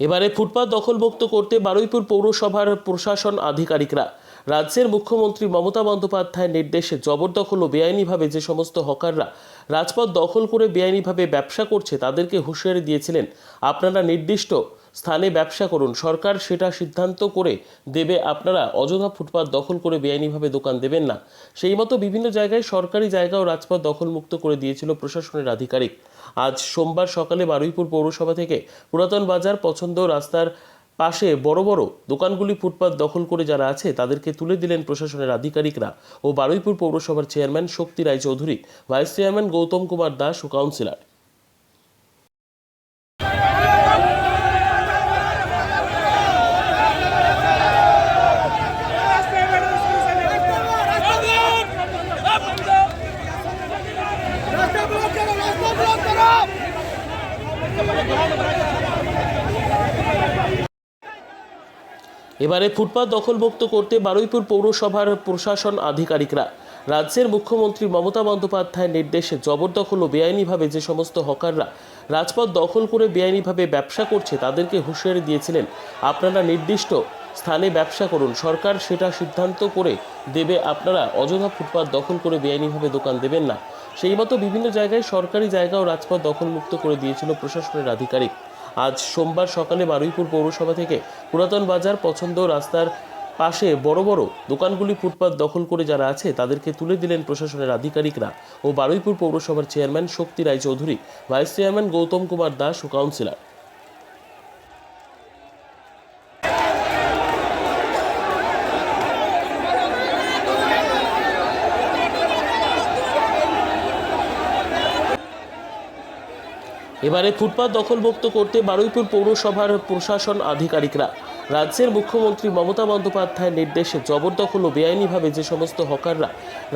এবারে ফুটপাত দখলমুক্ত করতে বারুইপুর পৌরসভার প্রশাসন আধিকারিকরা। রাজ্যের মুখ্যমন্ত্রী মমতা বন্দ্যোপাধ্যায়ের নির্দেশে জবরদখল ও বেআইনিভাবে যে সমস্ত হকাররা রাজপথ দখল করে বেআইনিভাবে ব্যবসা করছে, তাদেরকে হুঁশিয়ারি দিয়েছিলেন। আপনারা নির্দিষ্ট স্থানে ব্যবসা করুন। সরকার সেটা সিদ্ধান্ত করে দেবে। আপনারা অযথা ফুটপাত দখল করে বেআইনিভাবে দোকান দেবেন না। সেই মতো বিভিন্ন জায়গায় সরকারি জায়গা ও রাজপথ দখলমুক্ত করে দিয়েছিল প্রশাসনের আধিকারিক। আজ সোমবার সকালে বারুইপুর পৌরসভা থেকে পুরাতন বাজার পছন্দ রাস্তার পাশে বড় বড় দোকানগুলি ফুটপাত দখল করে যারা আছে, তাদেরকে তুলে দিলেন প্রশাসনের আধিকারিকরা ও বারুইপুর পৌরসভার chairman Shakti Roy Chowdhury vice chairman Gautam Kumar Das ও কাউন্সিলর। এবারে ফুটপাত দখলমুক্ত করতে বারুইপুর পৌরসভার প্রশাসন আধিকারিকরা। রাজ্যের মুখ্যমন্ত্রী মমতা বন্দ্যোপাধ্যায়ের নির্দেশে জবরদখল ও বেআইনিভাবে যে সমস্ত হকাররা রাজপথ দখল করে বেআইনিভাবে ব্যবসা করছে, তাদেরকে হুঁশিয়ারি দিয়েছিলেন আপনারা নির্দিষ্ট স্থানে ব্যবসা করুন। সরকার সেটা সিদ্ধান্ত করে দেবে। আপনারা অযথা ফুটপাত দখল করে বেআইনিভাবে দোকান দেবেন না। সেই মতো বিভিন্ন জায়গায় সরকারি জায়গা ও রাজপথ দখলমুক্ত করে দিয়েছিল প্রশাসনের আধিকারিক। আজ সোমবার সকালে বারুইপুর পৌরসভা থেকে পুরাতন বাজার পছন্দ রাস্তার পাশে বড় বড় দোকানগুলি ফুটপাত দখল করে যারা আছে, তাদেরকে তুলে দিলেন প্রশাসনের আধিকারিকরা ও বারুইপুর পৌরসভার chairman Shakti Roy Chowdhury vice chairman Gautam Kumar Das ও কাউন্সিলর। এবারে ফুটপাত দখলমুক্ত করতে বারুইপুর পৌরসভার প্রশাসন আধিকারিকরা। রাজ্যের মুখ্যমন্ত্রী মমতা বন্দ্যোপাধ্যায়ের নির্দেশে জবরদখল ও বেআইনিভাবে যে সমস্ত হকাররা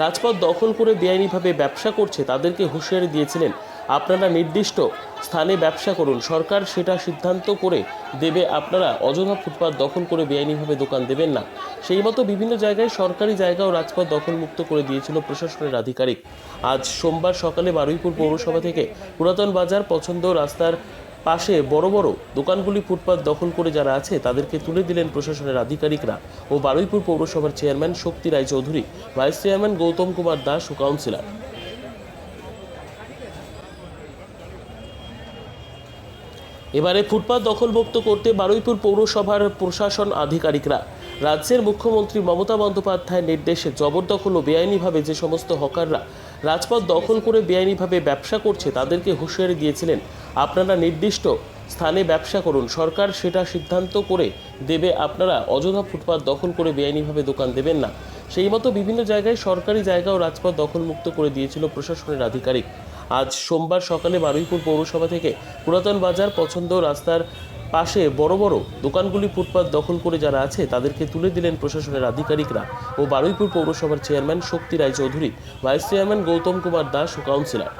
রাজপথ দখল করে বেআইনিভাবে ব্যবসা করছে, তাদেরকে হুঁশিয়ারি দিয়েছিলেন। আপনারা নির্দিষ্ট স্থানে ব্যবসা করুন। সরকার সেটা সিদ্ধান্ত করে দেবে। আপনারা অযথা ফুটপাত দখল করে বেআইনিভাবে দোকান দেবেন না। সেই মতো বিভিন্ন জায়গায় সরকারি জায়গা ও রাজপথ দখলমুক্ত করে দিয়েছিল প্রশাসনের আধিকারিক। আজ সোমবার সকালে বারুইপুর পৌরসভা থেকে পুরাতন বাজার পছন্দ রাস্তার পাশে বড় বড় দোকানগুলি ফুটপাত দখল করে যারা আছে, তাদেরকে তুলে দিলেন প্রশাসনের আধিকারিকরা ও বারুইপুর পৌরসভার chairman Shakti Roy Chowdhury vice chairman Gautam Kumar Das ও কাউন্সিলর। এবারে ফুটপাত দখলমুক্ত করতে বারুইপুর পৌরসভার প্রশাসন আধিকারিকরা। রাজ্যের মুখ্যমন্ত্রী মমতা বন্দ্যোপাধ্যায়ের নির্দেশে জবরদখল ও বেআইনিভাবে যে সমস্ত হকাররা রাজপথ দখল করে বেআইনিভাবে ব্যবসা করছে তাদেরকে হুঁশিয়ারি দিয়েছিলেন। আপনারা নির্দিষ্ট স্থানে ব্যবসা করুন, সরকার সেটা সিদ্ধান্ত করে দেবে, আপনারা অযথা ফুটপাত দখল করে বেআইনিভাবে দোকান দেবেন না। সেই মতো বিভিন্ন জায়গায় সরকারি জায়গা ও রাজপথ দখলমুক্ত করে দিয়েছিল প্রশাসনের আধিকারিক। আজ সোমবার সকালে বারুইপুর পৌরসভা থেকে পুরাতন বাজার পছন্দ রাস্তার পাশে বড় বড় দোকানগুলি ফুটপাত দখল করে যারা আছে, তাদেরকে তুলে দিলেন প্রশাসনের আধিকারিকরা ও বারুইপুর পৌরসভার chairman Shakti Roy Chowdhury, vice chairman Gautam Kumar Das ও কাউন্সিলর।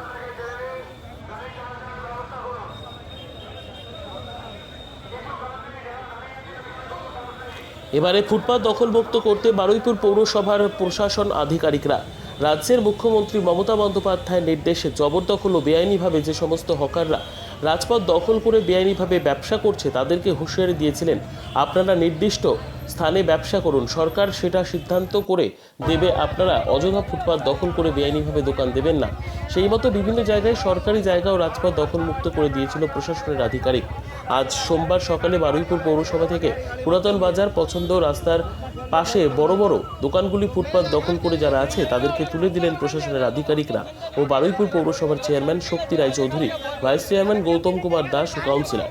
এবারে ফুটপাত দখলমুক্ত করতে বারুইপুর পৌরসভার প্রশাসন আধিকারিকরা রাজ্যের মুখ্যমন্ত্রী মমতা বন্দ্যোপাধ্যায়ের নির্দেশে জবরদখল ও বেআইনিভাবে যে সমস্ত হকাররা রাজপথ দখল করে বেআইনিভাবে ব্যবসা করছে, তাদেরকে হুঁশিয়ারি দিয়েছিলেন। আপনারা নির্দিষ্ট স্থানে ব্যবসা করুন। সরকার সেটা সিদ্ধান্ত করে দেবে। আপনারা অযথা ফুটপাত দখল করে বেআইনিভাবে দোকান দেবেন না। সেই মতো বিভিন্ন জায়গায় সরকারি জায়গা ও রাজপথ দখলমুক্ত করে দিয়েছিল প্রশাসনের আধিকারিক। আজ সোমবার সকালে বারুইপুর পৌরসভা থেকে পুরাতন বাজার পছন্দ রাস্তার পাশে বড় বড় দোকানগুলি ফুটপাত দখল করে যারা আছে, তাদেরকে তুলে দিলেন প্রশাসনের আধিকারিকরা ও বারুইপুর পৌরসভার chairman Shakti Roychowdhury vice chairman Gautam Kumar Das ও কাউন্সিলর।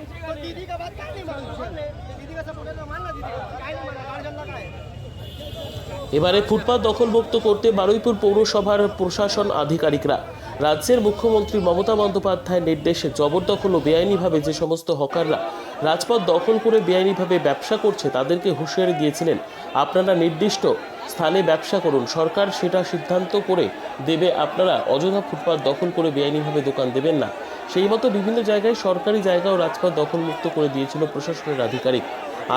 এবারে ফুটপাত দখলমুক্ত করতে বারুইপুর পৌরসভার প্রশাসন আধিকারিকরা। রাজ্যের মুখ্যমন্ত্রী মমতা বন্দ্যোপাধ্যায়ের নির্দেশে জবরদখল ও বেআইনিভাবে যে সমস্ত হকাররা রাজপথ দখল করে বেআইনিভাবে ব্যবসা করছে, তাদেরকে হুঁশিয়ারি দিয়েছিলেন। আপনারা নির্দিষ্ট স্থানে ব্যবসা করুন। সরকার সেটা সিদ্ধান্ত করে দেবে। আপনারা অযথা ফুটপাত দখল করে বেআইনিভাবে দোকান দেবেন না। সেই মতো বিভিন্ন জায়গায় সরকারি জায়গা ও রাজপথ দখলমুক্ত করে দিয়েছিল প্রশাসনের আধিকারিক।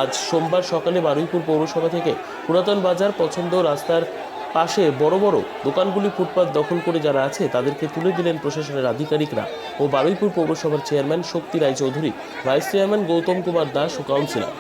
আজ সোমবার সকালে বারুইপুর পৌরসভা থেকে পুরাতন বাজার পছন্দ রাস্তার পাশে বড় বড় দোকানগুলি ফুটপাত দখল করে যারা আছে, তাদেরকে তুলে দিলেন প্রশাসনের আধিকারিকরা ও বারুইপুর পৌরসভার chairman Shakti Roychowdhury, vice chairman Gautam Kumar Das ও কাউন্সিলর।